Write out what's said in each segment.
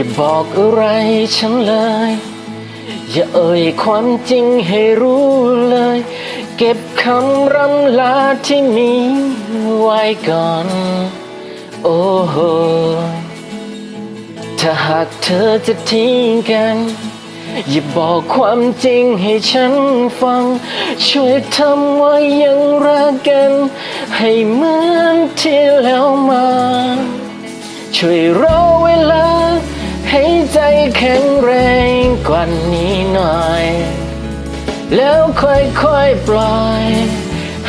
อย่าบอกอะไรฉันเลย อย่าเอ่ยความจริงให้รู้เลย เก็บคำรำลาที่มีไว้ก่อน โอ้โหถ้าหากเธอจะทิ้งกัน อย่าบอกความจริงให้ฉันฟัง ช่วยทำว่ายังรักกัน ให้เหมือนที่แล้วมา ช่วยรอเวลาให้ใจแข็งแรงกว่านี้หน่อย แล้วค่อยๆปล่อย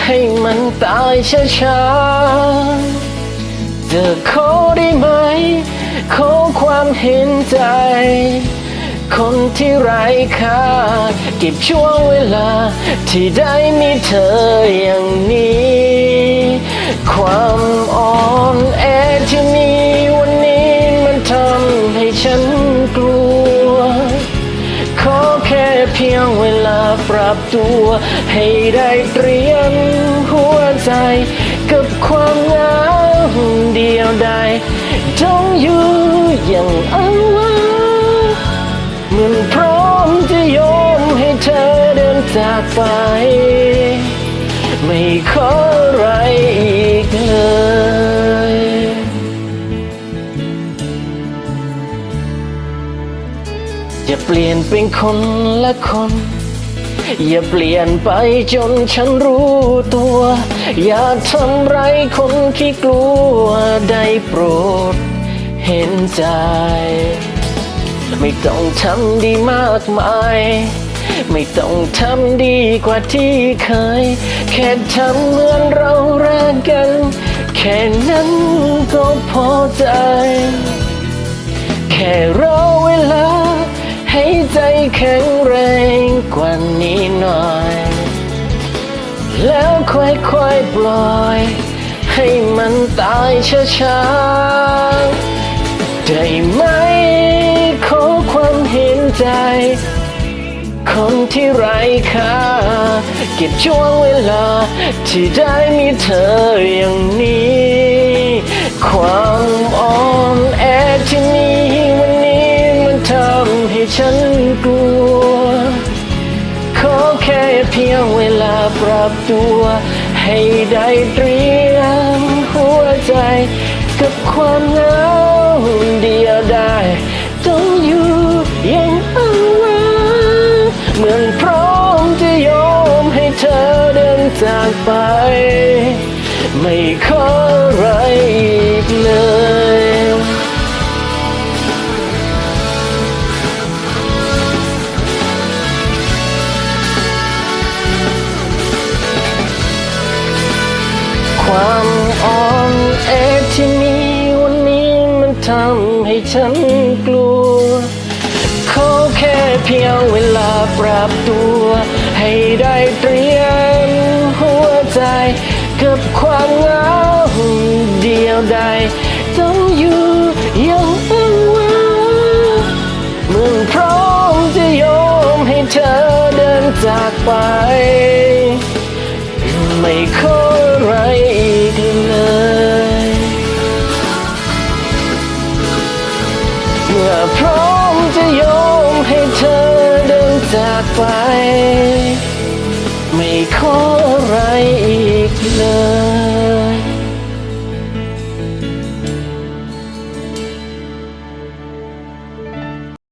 ให้มันตายช้าๆเธอขอได้ไหม ขอความเห็นใจ คนที่ไร้ค่าเก็บช่วงเวลา ที่ได้มีเธออย่างนี้ ความอ่อนแอที่มี ตัว ให้ได้เตรียมหัวใจ กับความเหงาเดียวดายต้องอยู่อย่างอางว้เหมือนพร้อมจะยอมให้เธอเดินจากไป ไม่ขออะไรอีกเลยอย่าเปลี่ยนเป็นคนละคน อย่าเปลี่ยนไปจนฉันรู้ตัว อย่าทำไรคนที่กลัวได้โปรด เห็นใจ ไม่ต้องทำดีมากมาย ไม่ต้องทำดีกว่าที่เคย แค่ทำเหมือนเรารักกัน แค่นั้นก็พอใจ แค่รอเวลาให้ใจแข็งแร แล้วค่อยๆปล่อย ให้มันตายช้าๆได้ไหมขอความเห็นใจ คนที่ไร้ค่าเก็บช่วงเวลา ที่ได้มีเธออย่างนี้ ความอ่อนแอที่มีวันนี้มันทำให้ฉันกลัว ขอแค่เพียงเวลา ปรับตัว ให้ได้เตรียมหัวใจ กับความเหงาเดียวได้ ต้องอยู่อย่างอ้างว้างเหมือนพร้อมจะยอมให้เธอเดินจากไป ไม่ขออะไรอีกเลย ทำให้ฉันกลัว ขอแค่เพียงเวลาปรับตัว ให้ได้เตรียมหัวใจกับความเหงาเดียวดายต้องอยู่อย่างอ้างว้างเมือนพร้อมจะยอมให้เธอเดินจากไป ไม่ขออะไร พร้อมจะยอมให้เธอเดินจากไป ไม่ขออะไรอีกเลย